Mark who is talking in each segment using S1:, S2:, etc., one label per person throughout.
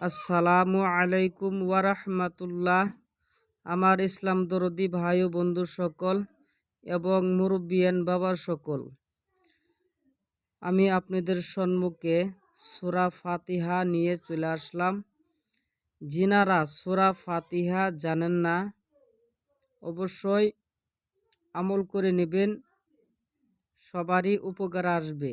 S1: আসসালামু আলাইকুম ওয়ারাহমাতুল্লাহ। আমার ইসলাম দরদি ভাই ও বন্ধু সকল এবং মুরব্বিয়ান বাবা সকল, আমি আপনাদের সম্মুখে সুরা ফাতিহা নিয়ে চলে আসলাম। জিনারা সুরা ফাতিহা জানেন না, অবশ্যই আমল করে নেবেন, সবারই উপকার আসবে।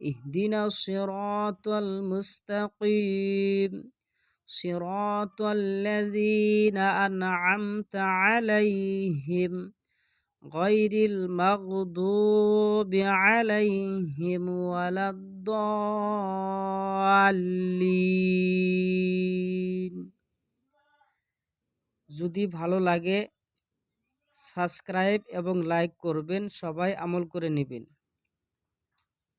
S1: اهدنا الصراط المستقيم صراط الذين أنعمت عليهم غير المغضوب عليهم ولا الضالين যদি ভালো লাগে সাবস্ক্রাইব এবং লাইক করবেন সবাই আমল করে নেবেন